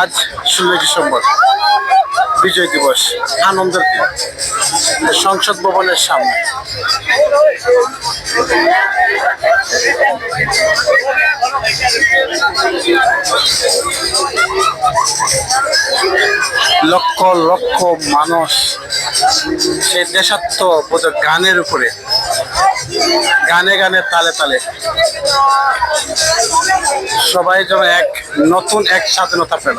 আজ ষোলোই ডিসেম্বর। বিজয় দিবস, আনন্দের দিন। সংসদ ভবনের সামনে। লক্ষ লক্ষ মানুষ সেই দেশাত্মবোধ গানের উপরে, গানে গানে তালে তালে। সবাই যেন এক নতুন এক স্বাধীনতা পেল।